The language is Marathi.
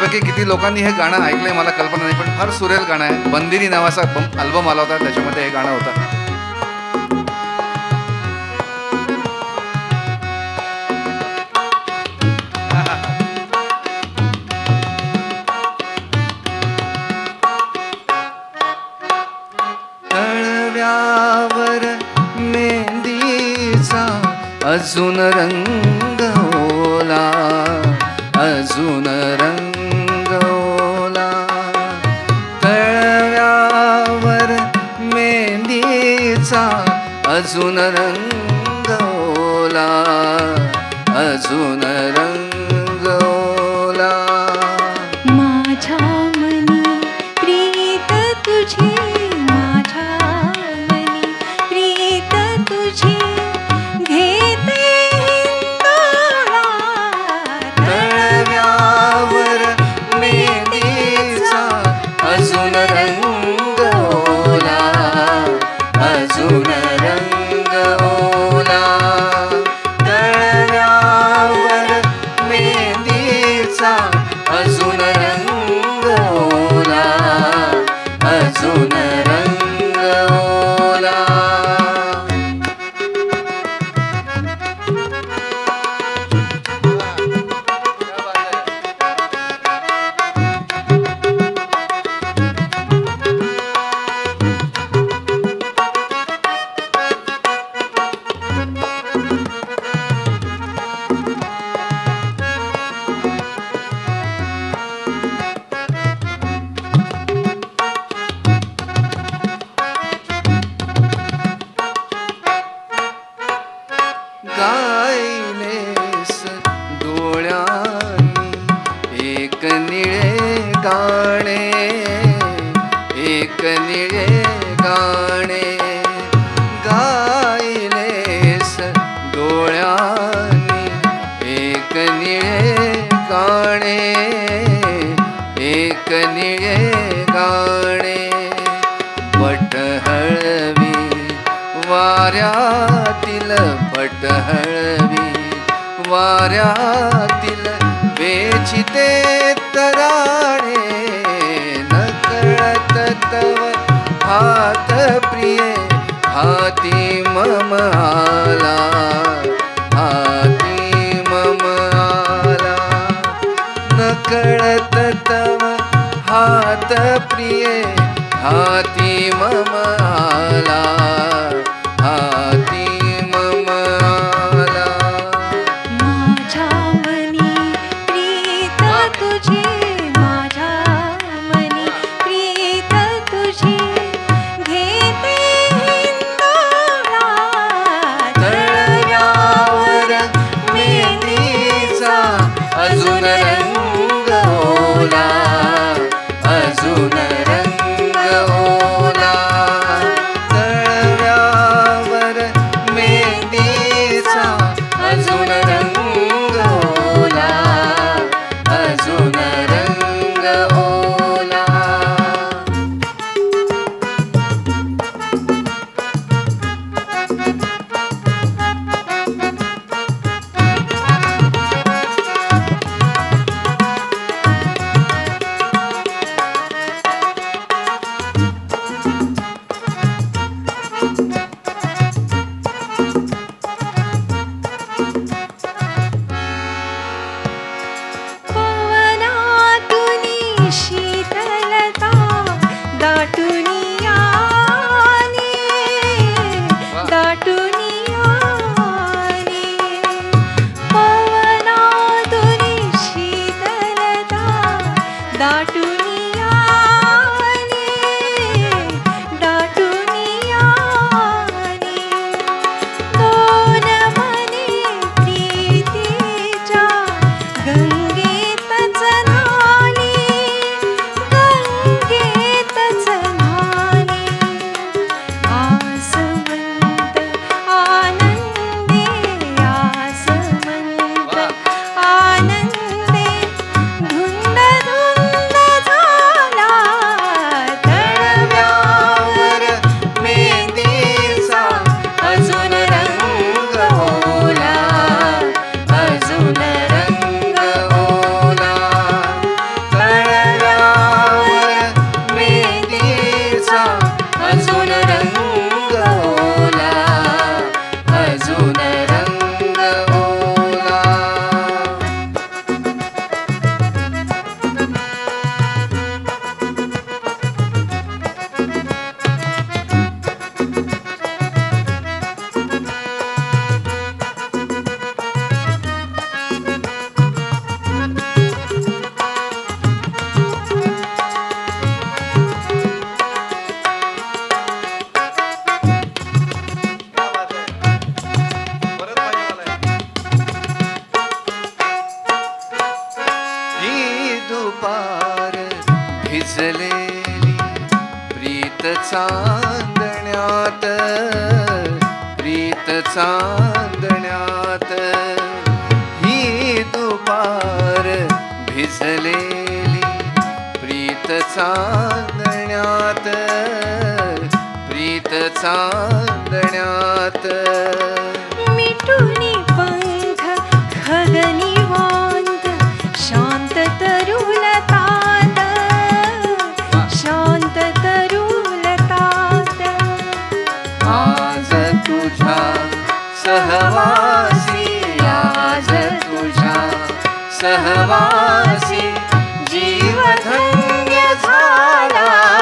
तुमच्यापैकी किती लोकांनी हे गाणं ऐकलंय मला कल्पना नाही पण फार सुरेल गाणं आहे. बंदिनी नावाचा अल्बम आला होता त्याच्यामध्ये हे गाणं होतं. अजून रंग अजून रंग ओला अजून रंग वाऱ्यातील पटहळवी वाऱ्यातील वेचिते तराणे न कळत तव हात प्रिये हाती ममहा ही दुपार भिजलेली प्रीत चांदण्यात प्रीत चांदण्यात. ही दुपार भिजलेली प्रीत चांदण्यात प्रीत चांदण्यात. तुझ्या सहवासी जीव धन्य झाला.